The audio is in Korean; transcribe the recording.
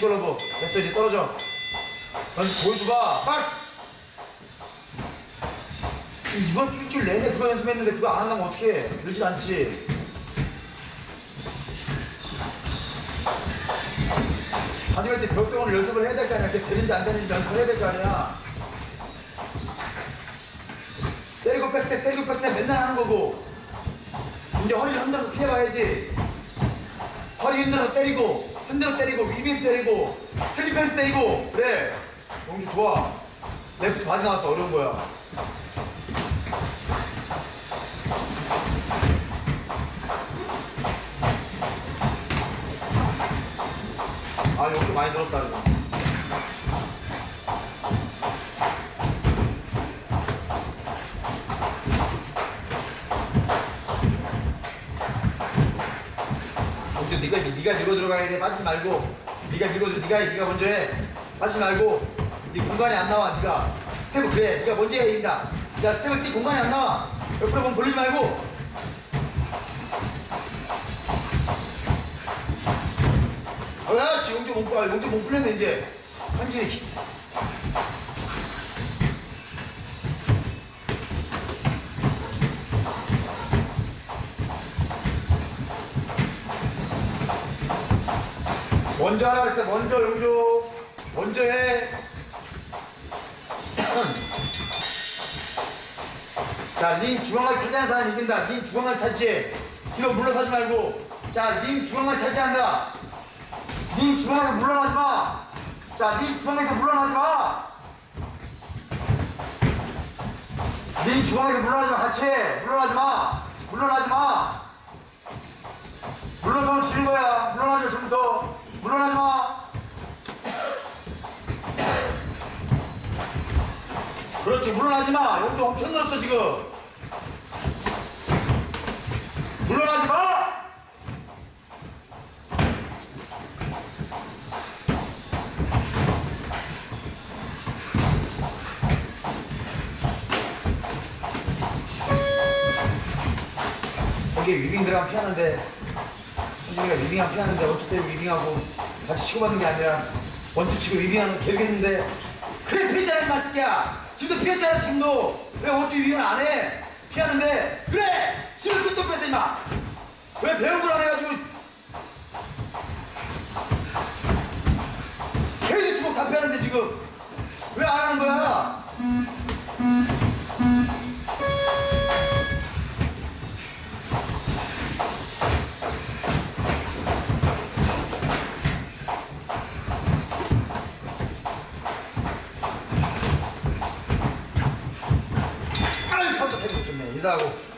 시골러브 됐어 이제 떨어져. 넌 보여줘봐 박스! 이번 일주일 내내 그거 연습했는데 그거 안 하면 어떡해? 늘질 않지. 가져갈 때 벽동을 연습을 해야 될 거 아니야. 걔 되는지 안 되는지 연습을 해야 될 거 아니야. 때리고 뺐을 때 때리고 뺐을 때 맨날 하는 거고. 이제 허리를 흔들어서 피해봐야지. 허리 흔들어서 때리고 흔들어 때리고 위비에 때리고 슬리퍼에서 때리고. 그래 용기 좋아. 레프트 바지 나왔어. 어려운 거야. 아 용기 많이 들었다 이거 용기 네가 네가 밀고 들어가야 돼. 빠지지 말고. 네가 밀고 네가 해. 네가 먼저 해. 빠지지 말고. 네 공간이 안 나와 네가. 스텝을 그래. 네가 먼저 해 이긴다 야 스텝을 네 공간이 안 나와. 옆으로 몸 돌리지 말고. 어, 그렇지 용주 몸 아, 용주 몸 풀렸네 이제. 한진이 먼저 하라 그랬어 먼저 용주 먼저 해 자, 링 중앙을 차지하는 사람이 이긴다. 링 중앙을 차지해. 뒤로 물러서지 말고. 자, 링 중앙을 차지한다. 링 중앙에서 물러나지 마. 자, 링 중앙에서 물러나지 마. 링 중앙에서 물러나지 마. 같이 해. 물러나지 마. 물러나지 마. 물러서면 지는 거야. 물러나지 마, 지금부터. 물러나지 마. 그렇지, 물러나지 마. 용도 엄청 늘었어, 지금. 물러나지 마! 거기에 위빙 들어가면 피하는데, 현준이가 위빙하면 피하는데, 어떻게 위빙하고 같이 치고받는 게 아니라, 원투 치고 위빙하는 계획했는데, 그래, 임마, 새끼야! 지금도 피했잖아, 지금도! 왜 원투 위빙을 안 해? 피하는데, 그래! 지금 끝도 뺐어, 임마! 왜 배운 걸 안 해가지고 계속 주먹 다 빼는데 지금 왜 안 하는 거야? 아